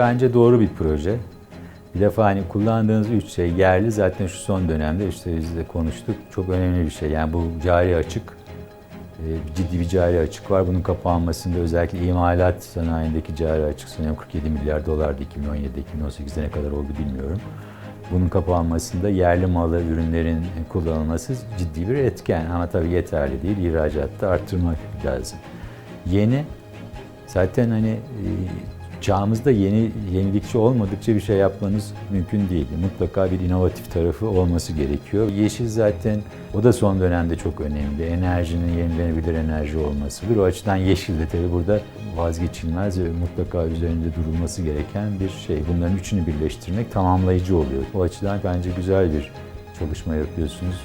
bence doğru bir proje. Bir defa hani kullandığınız üç şey yerli zaten şu son dönemde işte biz de konuştuk çok önemli bir şey. Yani bu cari açık e, ciddi bir cari açık var. Bunun kapanmasında özellikle imalat sanayindeki cari açık sanıyorum 47 milyar dolardı 2017'de 2018'de ne kadar oldu bilmiyorum. Bunun kapanmasında yerli malı, ürünlerin kullanılması ciddi bir etken ama tabii yeterli değil. İhracatta arttırmak lazım. Yeni zaten hani e, çağımızda yeni yenilikçi olmadıkça bir şey yapmanız mümkün değil. Mutlaka bir inovatif tarafı olması gerekiyor. Yeşil zaten o da son dönemde çok önemli. Enerjinin yenilenebilir enerji olmasıdır. O açıdan yeşil de tabii burada vazgeçilmez ve mutlaka üzerinde durulması gereken bir şey. Bunların üçünü birleştirmek tamamlayıcı oluyor. O açıdan bence güzel bir çalışma yapıyorsunuz.